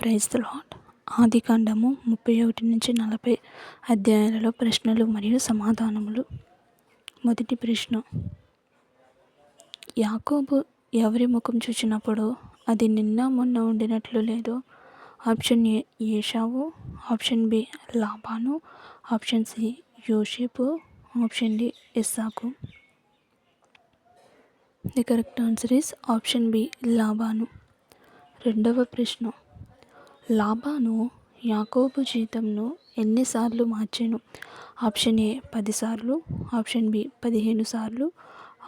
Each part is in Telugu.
ప్రైజ్ ద లాడ్ ఆది కాండము ముప్పై ఒకటి నుంచి నలభై అధ్యాయాలలో ప్రశ్నలు మరియు సమాధానములు. మొదటి ప్రశ్న. యాకోబు ఎవరి ముఖం చూచినప్పుడు అది నిన్న మొన్న ఉండినట్లు లేదు? ఆప్షన్ ఏ ఏషావు. ఆప్షన్ బి లాభాను ఆప్షన్ సి యోషేపు. Option D Isaac. The correct answer is option B Laban రెండవ ప్రశ్న. లాభాను యాకోబు జీతంను ఎన్నిసార్లు మార్చెను? ఆప్షన్ ఏ పదిసార్లు ఆప్షన్ బి పదిహేను సార్లు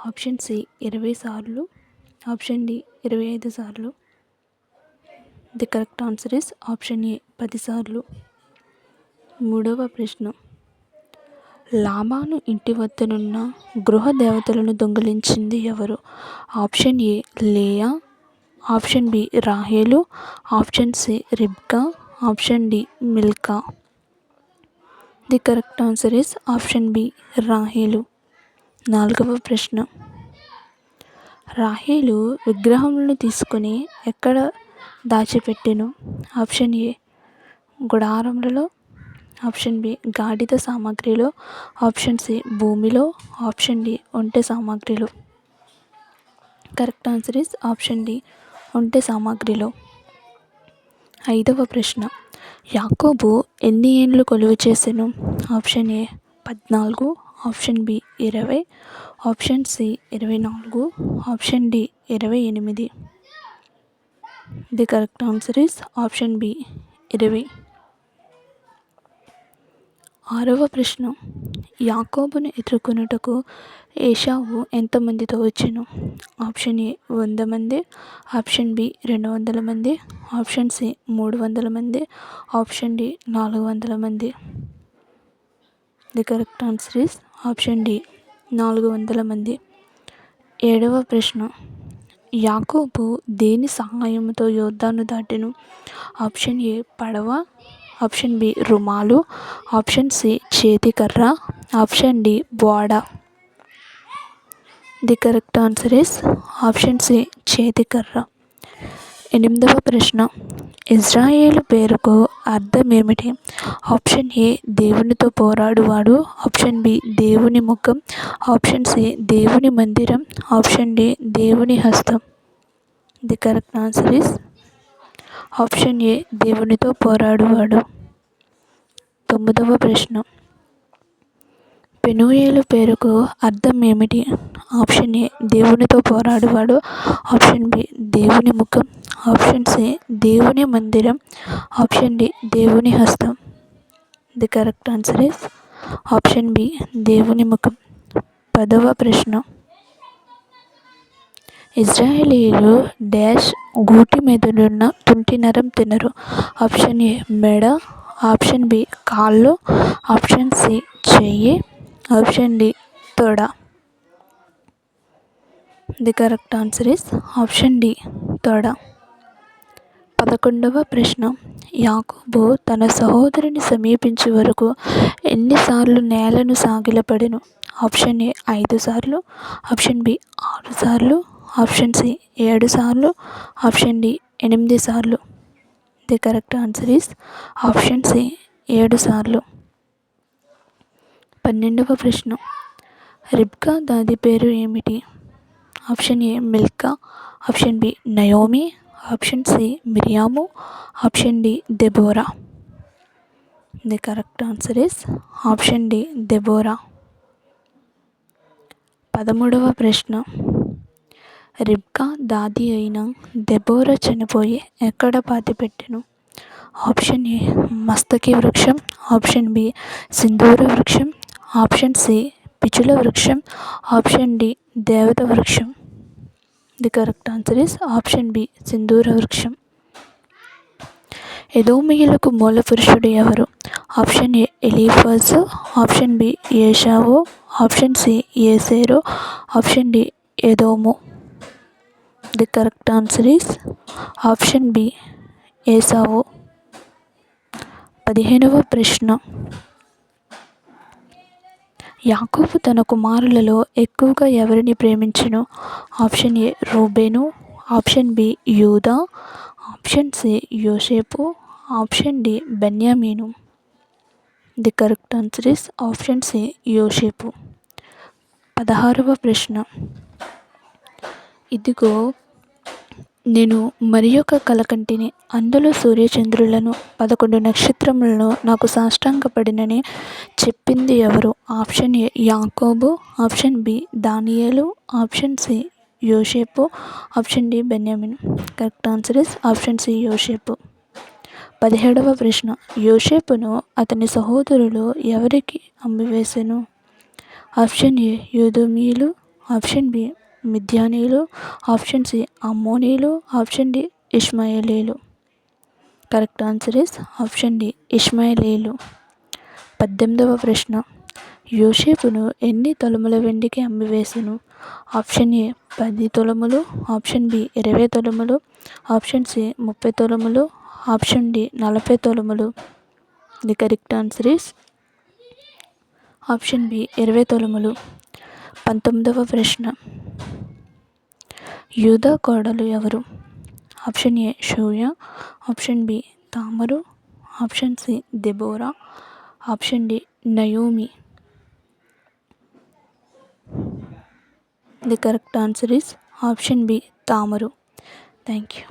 ఆప్షన్ సి ఇరవై సార్లు ఆప్షన్ డి ఇరవై ఐదు సార్లు. The correct answer is option A పదిసార్లు. మూడవ ప్రశ్న. లాభాను ఇంటి వద్దనున్న గృహ దేవతలను దొంగిలించింది ఎవరు? ఆప్షన్ ఏ లేయా ఆప్షన్ బి రాహేలు ఆప్షన్ సి రిబ్కా option D Milkha. The correct answer is option B రాహేలు. నాలుగవ ప్రశ్న. రాహేలు విగ్రహములను తీసుకొని ఎక్కడ దాచిపెట్టెను? ఆప్షన్ ఏ గుడారములలో ఆప్షన్ బి గాడిద సామాగ్రిలో ఆప్షన్ సి భూమిలో ఆప్షన్ డి ఒంటె సామాగ్రిలో. Correct answer is option D ఒంటె సామాగ్రిలో. ఐదవ ప్రశ్న. యాకోబు ఎన్ని ఏండ్లు కొలువు చేసెను? ఆప్షన్ ఏ పద్నాలుగు ఆప్షన్ బి ఇరవై ఆప్షన్ సి ఇరవై నాలుగు ఆప్షన్ డి ఇరవై ఎనిమిది. The correct answer is option B ఇరవై. ఆరవ ప్రశ్న. యాకోబును ఎదుర్కొనుటకు ఏషావు ఎంతమందితో వచ్చెను? ఆప్షన్ ఏ వంద మంది. ఆప్షన్ బి రెండు వందల మంది. ఆప్షన్ సి మూడు వందల మంది. ఆప్షన్ డి నాలుగు వందల మంది. The correct answer is option D నాలుగు వందల మంది. ఏడవ ప్రశ్న. యాకోబు దేని సహాయంతో యోద్ధాను దాటెను? ఆప్షన్ ఏ పడవ. ఆప్షన్ బి రుమాలు ఆప్షన్ సి చేతికర్ర option D Boda. The correct answer is option C చేతికర్ర ఎనిమిదవ ప్రశ్న. ఇజ్రాయేల్ పేరుకు అర్థం ఏమిటి? ఆప్షన్ ఏ దేవునితో పోరాడువాడు ఆప్షన్ బి దేవుని ముఖం ఆప్షన్ సి దేవుని మందిరం ఆప్షన్ డి దేవుని హస్తం. The correct answer is option A దేవునితో పోరాడువాడు. తొమ్మిదవ ప్రశ్న. పెనుయేలు పేరుకు అర్థం ఏమిటి? ఆప్షన్ ఏ దేవునితో పోరాడువాడు. ఆప్షన్ బి దేవుని ముఖం. ఆప్షన్ సి దేవుని మందిరం. ఆప్షన్ డి దేవుని హస్తం. The correct answer is option B దేవుని ముఖం. పదవ ప్రశ్న. ఇజ్రాయేలీలు డాష్ గూటి మీదనున్న తుంటి నరం తినరు. ఆప్షన్ ఏ మెడ ఆప్షన్ బి కాళ్ళు ఆప్షన్ సి చెయ్యి ఆప్షన్ డి తొడ. The correct answer is option D తొడ. పదకొండవ ప్రశ్న. యాకోబు తన సహోదరుని సమీపించే వరకు ఎన్నిసార్లు నేలను సాగిలపడెను? ఆప్షన్ ఏ ఐదు సార్లు ఆప్షన్ బి ఆరు సార్లు ఆప్షన్ సి ఏడు సార్లు? ఆప్షన్ డి ఎనిమిది సార్లు. The correct answer is option C ఏడు సార్లు. పన్నెండవ ప్రశ్న. రిబ్కా దాది పేరు ఏమిటి? ఆప్షన్ ఏ మిల్కా. ఆప్షన్ బి నయోమి. ఆప్షన్ సి మిరియాము. Option D Deborah. The correct answer is option D Deborah. పదమూడవ ప్రశ్న. రిబ్కా దాది అయిన దెబోరా చనిపోయి ఎక్కడ పాతిపెట్టెను ఆప్షన్ ఏ మస్తకి వృక్షం. ఆప్షన్ బి సింధూర వృక్షం. ఆప్షన్ సి పిచుల వృక్షం. ఆప్షన్ డి దేవత వృక్షం. The correct answer is option B సింధూర వృక్షం. ఎదోమియులకు మూల పురుషుడు ఎవరు? ఆప్షన్ ఏ ఎలీఫాస్ ఆప్షన్ బి ఏషావో. ఆప్షన్ సి ఏసేరో. Option D Edom. The correct answer is option B Esau. పదిహేనవ ప్రశ్న. యాకోబు తన కుమారులలో ఎక్కువగా ఎవరిని ప్రేమించను? ఆప్షన్ ఏ రూబేను. ఆప్షన్ బి యూదా. ఆప్షన్ సి యోసేపు. ఆప్షన్ డి బెన్యామీను. The correct answer is option C యోసేపు. పదహారవ ప్రశ్న. ఇదిగో నేను మరి యొక్క కలకంటిని అందులో సూర్యచంద్రులను పదకొండు నక్షత్రములను నాకు సాష్టాంగపడినని చెప్పింది ఎవరు? ఆప్షన్ ఏ యాకోబు ఆప్షన్ బి దానియేలు ఆప్షన్ సి యోషేపు option D Benjamin. Correct answer is option C యోషేపు. పదిహేడవ ప్రశ్న. యోషేపును అతని సహోదరులు ఎవరికి అమ్మివేసెను? ఆప్షన్ ఏ యూదుమీలు ఆప్షన్ బి మిద్యానీలు ఆప్షన్ సి అమ్మోనీలు option D ఇష్మాయేలీలు correct answer is option D ఇష్మాయిలీలు పద్దెనిమిదవ ప్రశ్న. యోషేపును ఎన్ని తొలముల వెండికి అమ్మివేసెను? ఆప్షన్ ఏ పది తొలములు ఆప్షన్ బి ఇరవై తొలములు ఆప్షన్ సి ముప్పై తొలములు ఆప్షన్ డి నలభై తొలములు. The correct answer is option B ఇరవై తొలములు. పంతొమ్మిదవ ప్రశ్న. యూదా కోడలు ఎవరు? ఆప్షన్ ఏ షూయ ఆప్షన్ బి తామరు ఆప్షన్ సి దెబోరా option D Naomi. The correct answer is option B తామరు. Thank you